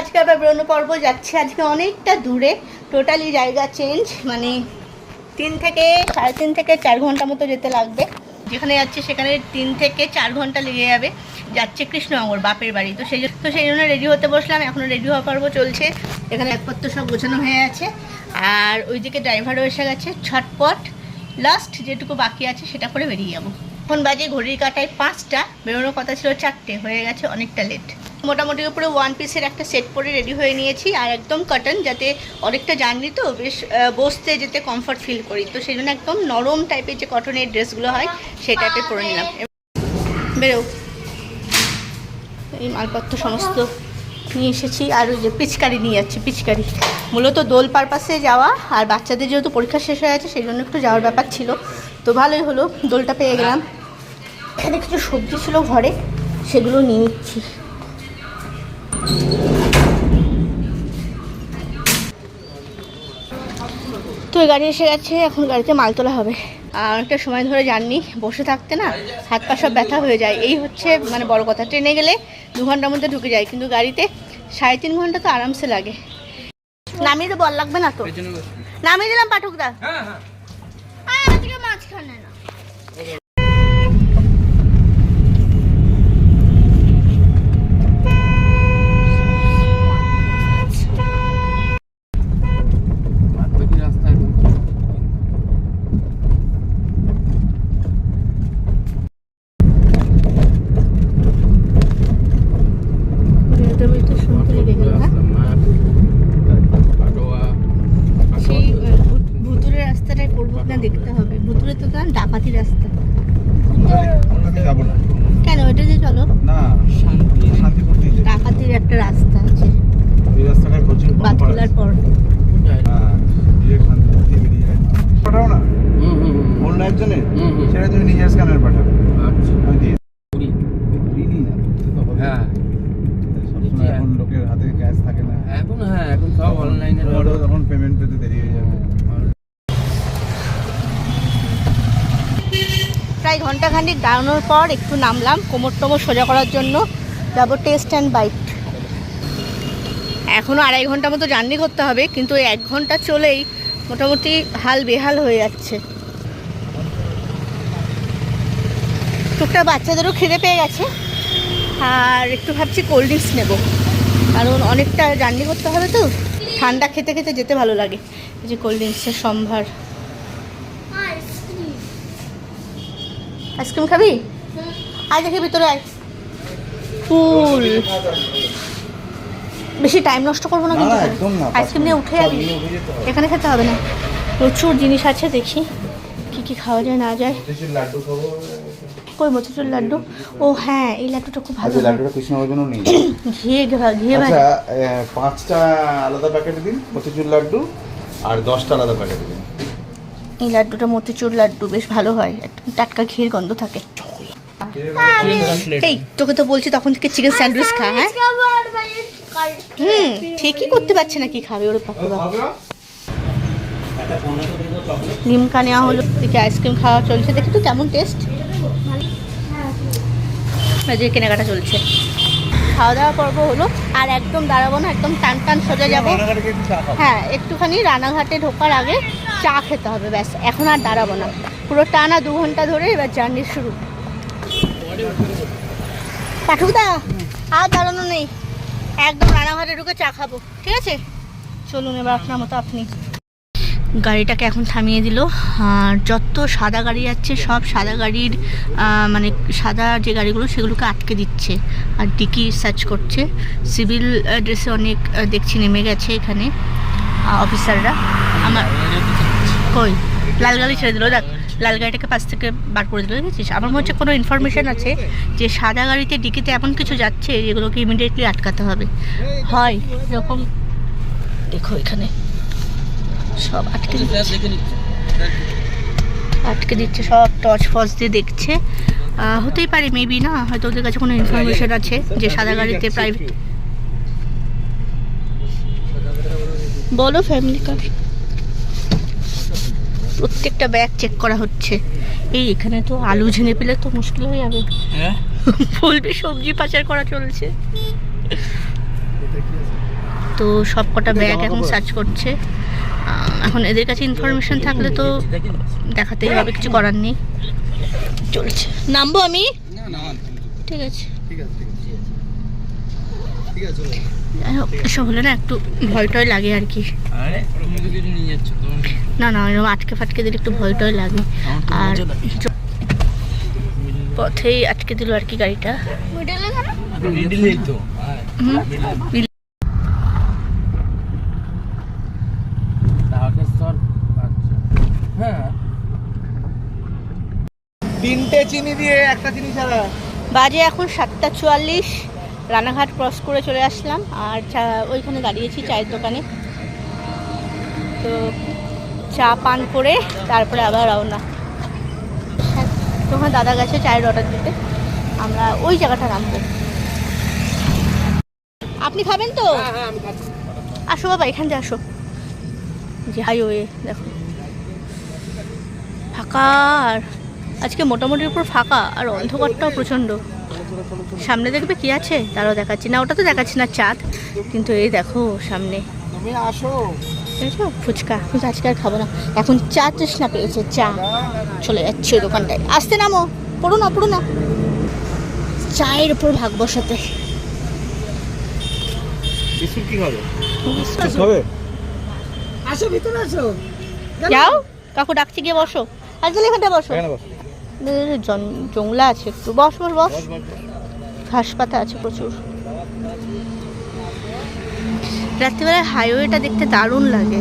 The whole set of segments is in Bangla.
আজকে আবার বেরোনো পর্ব যাচ্ছে। আজকে অনেকটা দূরে। টোটালি জায়গা চেঞ্জ মানে তিন থেকে সাড়ে তিন থেকে চার ঘণ্টা মতো যেতে লাগবে। যেখানে যাচ্ছে সেখানে তিন থেকে চার ঘণ্টা লেগে যাবে। যাচ্ছে কৃষ্ণনগর, বাপের বাড়ি। তো সেই তো সেই জন্য রেডি হতে বসলাম। এখনও রেডি হওয়া পর্ব চলছে। এখানে একপত্র সব গোছানো হয়ে আছে। আর ওইদিকে ড্রাইভারও এসে গেছে। ছটপট। লাস্ট যেটুকু বাকি আছে সেটা করে বেরিয়ে যাব। এখন বাজে ঘড়ির কাটায় পাঁচটা। বেরোনোর কথা ছিল চারটে। হয়ে গেছে অনেকটা লেট মোটামুটি উপরে ওয়ান পিসের একটা সেট পরে রেডি হয়ে নিয়েছি আর একদম কটন যাতে অনেকটা জার্নি তো বেশ বসতে যেতে কমফর্ট ফিল করি। তো সেই জন্য একদম নরম টাইপের যে কটনের ড্রেসগুলো হয় সেই টাইপের পরে নিলাম। বেরো। এই মালপত্র সমস্ত নিয়ে এসেছি। আর ওই যে পিচকারি নিয়ে যাচ্ছি, পিচকারি। মূলত দোল পারপাসে যাওয়া আর বাচ্চাদের যেহেতু পরীক্ষা শেষ হয়ে আছে সেই জন্য একটু যাওয়ার ব্যাপার ছিল। তো ভালোই হলো, দোলটা পেয়ে গেলাম। এখানে কিছু সবজি ছিল ঘরে, সেগুলো নিয়ে নিচ্ছি। তো এই গাড়ি এসে গেছে এখন গাড়িতে মাল তোলা হবে। আর অনেকটা সময় ধরে জাননি বসে থাকতে না হাত পা সব ব্যথা হয়ে যায়। এই হচ্ছে মানে বড় কথা ট্রেনে গেলে দু ঘণ্টার মধ্যে ঢুকে যায় কিন্তু গাড়িতে সাড়ে তিন ঘণ্টা তো আরামসে লাগে। নামিয়ে তো বল লাগবে না তো। নামিয়ে দিলাম পাঠকদা। আজকে মাঝখানে না রেডিওটা বেশ তো শুনতে লেগে গেল হ্যাঁ সেই আহ, ভূত- ভুতুরে রাস্তাটায় পড়ব না দেখতে হবে ভুতুরে তো না ডাকাতি রাস্তা ওটাতে যাব না কেন ওইটা যে চলো না শান্তিপুর দিয়ে যাব। ডাকাতির একটা রাস্তা আছে। এই রাস্তাটায় প্রচুর। পর। হ্যাঁ, direct শান্তিপুর দিয়ে বেরিয়ে যায়। পাঠাও না। অন্য একজনের সেটা তুমি নিজের স্ক্যানার পাঠাবে আমি দিয়ে ঋণই না করতে তো হবে। হ্যাঁ। এখন লোকের হাতে ক্যাশ থাকে না। এখন হ্যাঁ এখন সব অনলাইনে তখন পেমেন্ট পেতে দেরি হয়ে যাবে। প্রায় ঘন্টাখানিক দাঁড়ানোর পর একটু নামলাম কোমর টোমর সোজা করার জন্য। যাব টেস্ট অ্যান্ড বাইট এখনও আড়াই ঘণ্টা মতো জার্নি করতে হবে কিন্তু ওই এক ঘণ্টা চলেই মোটামুটি হাল বেহাল হয়ে যাচ্ছে। টুকটা বাচ্চাদেরও খিদে পেয়ে গেছে আর একটু ভাবছি কোল্ড ড্রিঙ্কস নেব কারণ অনেকটা জার্নি করতে হবে তো। ঠান্ডা খেতে খেতে যেতে ভালো লাগে এই যে কোল্ড ড্রিঙ্কসের সম্ভার। আইসক্রিম খাবি? আয় দেখি ভিতরে আয়। ফুল। বেশি টাইম নষ্ট করব না কিন্তু না, একদম না। আইসক্রিম নিয়ে উঠে যাবি। নিয়ে। এখানে খেতে হবে না। প্রচুর জিনিস আছে দেখি কি কি খাওয়া যায় না যায়। কই মতিচুর লাড্ডু? ও হ্যাঁ এই লাড্ডুটা খুব ভালো আচ্ছা লাড্ডুটা কৃষ্ণনগর জন্য নেই ঘিয়ে ঘা- ঘিয়ে আচ্ছা ভাজা পাঁচটা আলাদা প্যাকেট দিন মতিচুর লাড্ডু আর দশটা আলাদা প্যাকেট দিন। এই লাড্ডুটা মতিচুর লাড্ডু বেশ ভালো হয়। একদম টাটকা ঘিয়ের গন্ধ থাকে। এই তোকে তো বলছি তখন থেকে চিকেন স্যান্ডউইচ খা হ্যাঁ? হুম ঠিকই করতে পারছে না কি খাবে ওর বাবা লিমকা নেওয়া হলো দেখি আইসক্রিম খাওয়া চলছে দেখি তো কেমন টেস্ট যে কেনাকাটা চলছে। খাওয়া দাওয়া পর্ব হলো আর একদম দাঁড়াবো না একদম টান টান সোজা যাব। হ্যাঁ একটুখানি রানাঘাটে ঢোকার আগে চা খেতে হবে ব্যাস এখন আর দাঁড়াবো না। পুরো টানা দু ঘণ্টা ধরে এবার জার্নি শুরু। পাঠকদা আর দাঁড়ানো নেই। একদম রানাঘাটে ঢুকে চা খাব, ঠিক আছে? চলুন এবার আপনার মতো আপনি। গাড়িটাকে এখন থামিয়ে দিল। আর যত সাদা গাড়ি যাচ্ছে, সব সাদা গাড়ির মানে সাদা যে গাড়িগুলো, সেগুলোকে আটকে দিচ্ছে। আর ডিকি সার্চ করছে। সিভিল ড্রেসে অনেক দেখছি নেমে গেছে এখানে অফিসাররা। আমার কই? লাল গাড়ি ছেড়ে দিল, দেখ। লাল গাড়িটাকে পাশ থেকে বার করে দিল, দেখেছিস? আমার মনে হচ্ছে কোনো ইনফরমেশন আছে যে সাদা গাড়িতে ডিকিতে এমন কিছু যাচ্ছে যেগুলোকে ইমিডিয়েটলি আটকাতে হবে। হয়, এরকম। দেখো এখানে। সব আটকে আটকে দিচ্ছে, সব টর্চ ফর্চ দিয়ে দেখছে। হতেই পারে মেবি না, হয়তো ওদের কাছে কোনো ইনফরমেশন আছে যে সাদা গাড়িতে প্রাইভেট বলো ফ্যামিলি কার প্রত্যেকটা ব্যাগ চেক করা হচ্ছে। এই এখানে তো আলু ঝেঙে পেলে তো মুশকিল হয়ে যাবে। বলবে সবজি পাচার করা চলছে। তো সব কটা ব্যাগ এখন সার্চ করছে। এখন এদের কাছে ইনফরমেশন থাকলে তো দেখাতেই হবে কিছু করার নেই। চলছে। নামবো আমি? না না ঠিক আছে ঠিক আছে। ঠিক আছে ঠিক আছে। যাই হোক এসব হলে না একটু ভয় টয় লাগে আর কি। না না এরকম আটকে ফাটকে দিলে একটু ভয় টয় লাগে। আর পথেই আটকে দিল আর কি গাড়িটা। তারকেশ্বর আচ্ছা। হ্যাঁ। তিনটে চিনি দিয়ে একটা চিনি ছাড়া। বাজে এখন সাতটা চুয়াল্লিশ। রানাঘাট ক্রস করে চলে আসলাম আর চা ওইখানে দাঁড়িয়েছি চায়ের দোকানে। তো চা পান করে তারপরে আবার রওনা। তখন দাদা গেছে চায়ের অর্ডার দিতে। আমরা ওই জায়গাটা নামবো। আপনি খাবেন তো? হ্যাঁ খাচ্ছি। আসো বাবা এখান দিয়ে আসো। যে হাইওয়ে দেখো। ফাঁকা আর আজকে মোটামুটির উপর ফাঁকা আর অন্ধকারটাও প্রচণ্ড। সামনে দেখবে কি আছে? তারাও দেখাচ্ছি না ওটা তো দেখাচ্ছি না চাঁদ। কিন্তু এই দেখো সামনে। আসো। ফুচকা কিন্তু আজকে আর খাব না। এখন চা তৃষ্ণা পেয়েছে চা। চলে যাচ্ছে ওই দোকানটায়। আসতে নামো পড়ো না পড়ো না। চায়ের উপর ভাগ বসাতে। আসো ভিতরে আসো। যাও কাকু ডাকছি গিয়ে বসো। আজকাল এখানটা বসো। এখানে বস। জংলা আছে একটু। বস বস বস। ঘাস পাতা আছে প্রচুর। রাত্রিবেলায় হাইওয়েটা দেখতে দারুণ লাগে।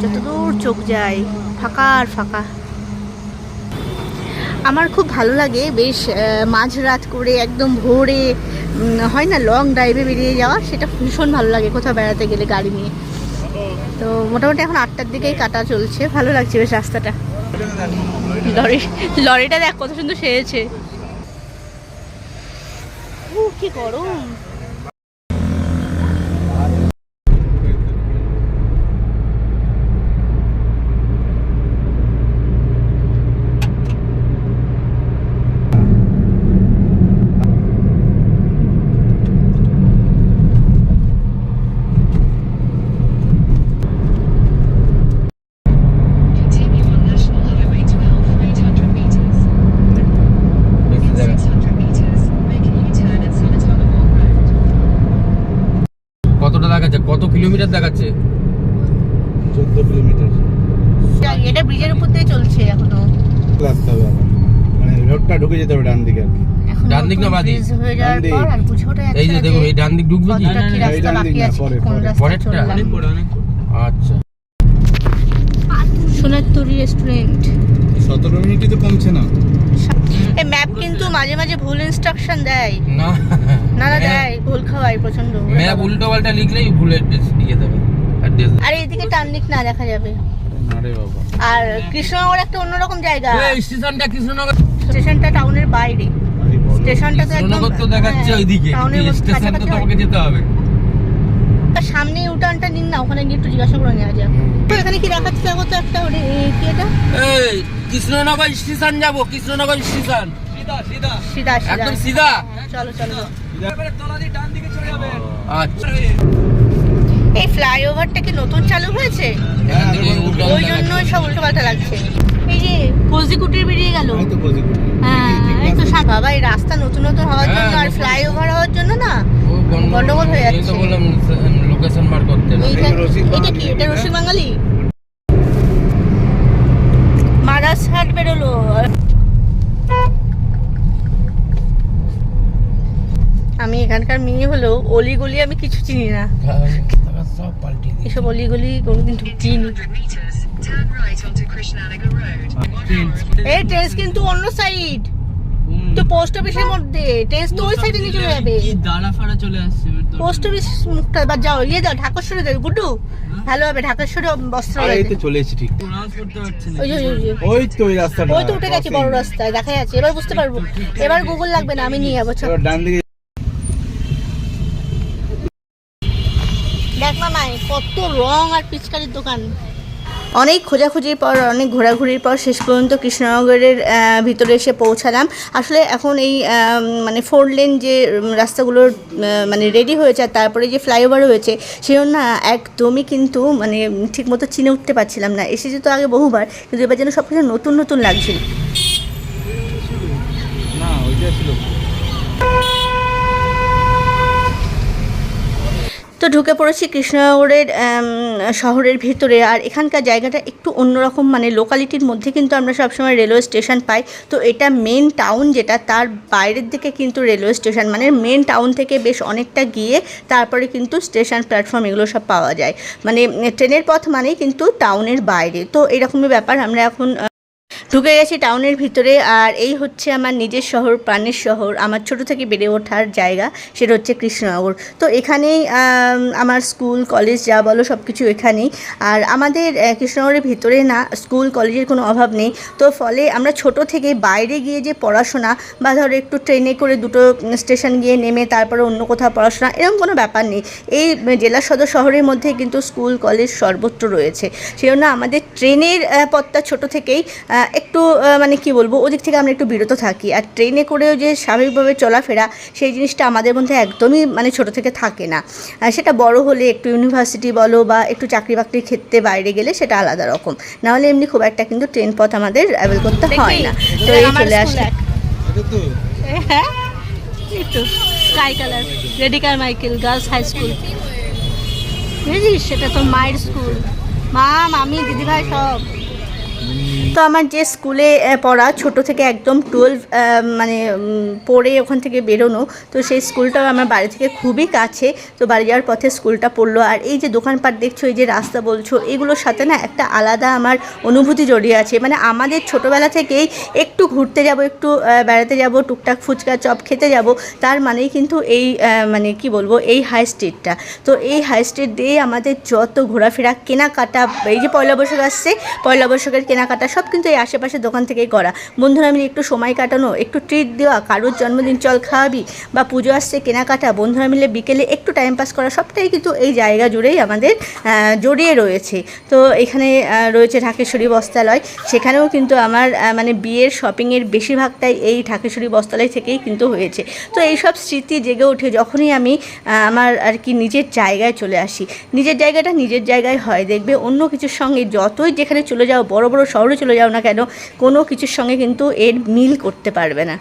যতদূর চোখ যায় ফাঁকা আর ফাঁকা। আমার খুব ভালো লাগে বেশ মাঝরাত করে একদম ভোরে হয় না লং ড্রাইভে বেরিয়ে যাওয়া সেটা ভীষণ ভালো লাগে কোথাও বেড়াতে গেলে গাড়ি নিয়ে। তো মোটামুটি এখন আটটার দিকেই কাটা চলছে ভালো লাগছে বেশ রাস্তাটা। লরি লরিটা দেখ কত সুন্দর সেজেছে। কি গরম। কিলোমিটার দেখাচ্ছে। চোদ্দ কিলোমিটার। এটা ব্রিজের উপর দিয়ে চলছে এখনও। হবে মানে রোডটা ঢুকে যেতে হবে ডান দিকে আর কি। ডান দিক না বাঁ দিক? ব্রিজ হয়ে যাওয়ার ডান দিক। পর আর বুঝে ওঠা যাচ্ছে এই যে না দেখুন এই ডান দিক ঢুকবে কি? পরেরটা? আচ্ছা। সোনারতরি রেস্টুরেন্ট সতেরো মিনিটই তো কমছে না। কিন্তু মাঝে মাঝে ভুল ইনস্ট্রাকশন দেয়। না। না না দেয় ভুল খাওয়াই প্রচণ্ড। ম্যাপ উল্টো পাল্টা লিখলেই ভুল অ্যাড্রেস দিয়ে দেবে। অ্যাড্রেস আর এইদিকে টার্নিক না দেখা যাবে। বাবা। আর কৃষ্ণনগর একটা অন্যরকম জায়গা। এই স্টেশনটা কৃষ্ণনগর স্টেশনটা টাউনের বাইরে। স্টেশনটা তো একদম তো দেখাচ্ছে হ্যাঁ, ওইদিকে। স্টেশন তো তোমাকে যেতে হবে। সামনে ইউটার্নটা নিন না ওখানে গিয়ে একটু জিজ্ঞাসা করে নেওয়া যাক। এখানে কি দেখাচ্ছে? দেখো তো একটা কি এটা? এই কৃষ্ণনগর স্টেশন যাব কৃষ্ণনগর স্টেশন। সিধা সিধা। একদম সিধা। চলো চলো। আচ্ছা। এই ফ্লাইওভারটা কি নতুন চালু হয়েছে? উল্টো ওই জন্যই সব উল্টো পাল্টা লাগছে। এই যে কোজি কুটির বেরিয়ে গেল। হ্যাঁ এই তো বাবা এই রাস্তা নতুন নতুন হওয়ার হ্যাঁ, জন্য আর ফ্লাইওভার হওয়ার জন্য না গন্ডগোল। হয়ে যাচ্ছে। বললাম লোকেশন বার করতে এইটা এটা কি এটা। রসিক বাঙালি? মাদাসহাট বেরোলো। এখানকার মেয়ে হলেও অলিগলি আমি কিছু চিনি না। এসব অলিগলি কোনোদিন ঢুকিনি। 100 meters, turn right onto Krishnanagar Road. এই ট্রেন্স কিন্তু অন্য সাইড তো পোস্ট অফিসের মধ্যে। ট্রেন্স তো ওই সাইডে নিয়ে চলে যাবে। দাঁড়া ফাড়া চলে আসছে পোস্ট অফিস মুখটা বা যাও ইয়ে যাও ঢাকেশ্বরে যাও গুড্ডু। ভালো হবে ঢাকেশ্বরে বস্ত্র আরে এই তো চলে এসেছি ঠিক। ওই ওই তো ওই রাস্তাটা। ওই তো উঠে গেছে বড় রাস্তায় দেখা যাচ্ছে। এবার বুঝতে পারব। এবার গুগল লাগবে না আমি নিয়ে যাব ডান দিকে দেখ মামাই কত রং আর পিচকারির দোকান। অনেক খোঁজাখুঁজির পর অনেক ঘোরাঘুরির পর শেষ পর্যন্ত কৃষ্ণনগরের ভিতরে এসে পৌঁছালাম। আসলে এখন এই মানে ফোর লেন যে উম, রাস্তাগুলোর মানে রেডি হয়েছে আর তারপরে যে ফ্লাইওভার হয়েছে সেজন্য না একদমই কিন্তু মানে ঠিকমতো চিনে উঠতে পারছিলাম না। এসেছি তো আগে বহুবার কিন্তু এবার যেন সব কিছু নতুন নতুন লাগছিল না ওইটা ছিল। তো ঢুকে পড়েছি কৃষ্ণনগরের শহরের ভিতরে। আর এখানকার জায়গাটা একটু অন্যরকম মানে লোকালিটির মধ্যে কিন্তু আমরা সবসময় রেলওয়ে স্টেশন পাই। তো এটা মেন টাউন যেটা, তার বাইরের দিকে কিন্তু রেলওয়ে স্টেশন মানে মেন টাউন থেকে বেশ অনেকটা গিয়ে তারপরে কিন্তু স্টেশন প্ল্যাটফর্ম এগুলো সব পাওয়া যায়। মানে ট্রেনের পথ মানেই কিন্তু টাউনের বাইরে। তো এরকমই ব্যাপার, আমরা এখন ঢুকে গেছি টাউনের ভিতরে আর এই হচ্ছে আমার নিজের শহর, প্রাণের শহর, আমার ছোট থেকে বেড়ে ওঠার জায়গা, সেটা হচ্ছে কৃষ্ণনগর। তো এখানেই আমার স্কুল, কলেজ যা বলো সব কিছু এখানেই। আর আমাদের কৃষ্ণনগরের ভিতরে না, স্কুল, কলেজের কোনো অভাব নেই। তো ফলে আমরা ছোট থেকে বাইরে গিয়ে যে পড়াশোনা বা ধরো একটু ট্রেনে করে দুটো স্টেশন গিয়ে নেমে তারপরে অন্য কোথাও পড়াশোনা, এরকম কোনো ব্যাপার নেই। এই জেলা সদর শহরের মধ্যে কিন্তু স্কুল, কলেজ সর্বত্র রয়েছে। সেই জন্য আমাদের ট্রেনের পথটা ছোট থেকেই একটু মানে কি বলব ওদিক থেকে আমরা একটু বিরত থাকি। আর ট্রেনে করেও যে স্বাভাবিকভাবে চলাফেরা সেই জিনিসটা আমাদের মধ্যে একদমই মানে ছোট থেকে থাকে না। সেটা বড় হলে একটু ইউনিভার্সিটি বলো বা একটু চাকরি বাকরির ক্ষেত্রে বাইরে গেলে সেটা আলাদা রকম। নাহলে এমনি খুব একটা কিন্তু ট্রেন পথ আমাদের অ্যাভেল করতে হয় না। তো এই চলে আসলে এটা হ্যাঁ? স্কাই কালার রেডিকার মাইকেল গার্লস হাই স্কুল বুঝেছিস? সেটা তো মায়ের স্কুল মা মামি দিদিভাই সব। তো আমার যে স্কুলে পড়া ছোট থেকে একদম টুয়েলভ মানে পড়ে ওখান থেকে বেরোনো, তো সেই স্কুলটাও আমার বাড়ি থেকে খুবই কাছে, তো বাড়ি যাওয়ার পথে স্কুলটা পড়ল। আর এই যে দোকানপাট দেখছ, এই যে রাস্তা বলছো, এগুলোর সাথে না একটা আলাদা আমার অনুভূতি জড়িয়ে আছে। মানে আমাদের ছোটোবেলা থেকেই একটু ঘুরতে যাব, একটু বেড়াতে যাব, টুকটাক ফুচকা, চপ খেতে যাব, তার মানেই কিন্তু এই মানে কি বলব, এই হাই স্ট্রিটটা তো এই হাই স্ট্রিট দিয়ে আমাদের যত ঘোরাফেরা, কেনাকাটা, এই যে পয়লা বৈশাখ আসছে, পয়লা বৈশাখের কেনাকাটা সব কিন্তু এই আশেপাশের দোকান থেকেই করা। বন্ধুরা মিলে একটু সময় কাটানো, একটু ট্রিট দেওয়া, কারোর জন্মদিন চল খাওয়াবি বা পুজো আসছে, কেনাকাটা, বন্ধুরা মিলে বিকেলে একটু টাইম পাস করা, সবটাই কিন্তু এই জায়গা জুড়েই আমাদের জড়িয়ে রয়েছে। তো এখানে রয়েছে ঢাকেশ্বরী বস্ত্রালয়। সেখানেও কিন্তু আমার মানে বিয়ের শপিংয়ের বেশিরভাগটাই এই ঢাকেশ্বরী বস্ত্রালয় থেকেই কিন্তু হয়েছে। তো এই সব স্মৃতি জেগে ওঠে যখনই আমি আমার আর কি নিজের জায়গায় চলে আসি। নিজের জায়গাটা নিজের জায়গায় হয়, দেখবে অন্য কিছুর সঙ্গে যতই যেখানে চলে যাও বড় বড় শহরে চলে যাও না কেন, কোনো কিছুর সঙ্গে কিন্তু এর মিল করতে পারবে না।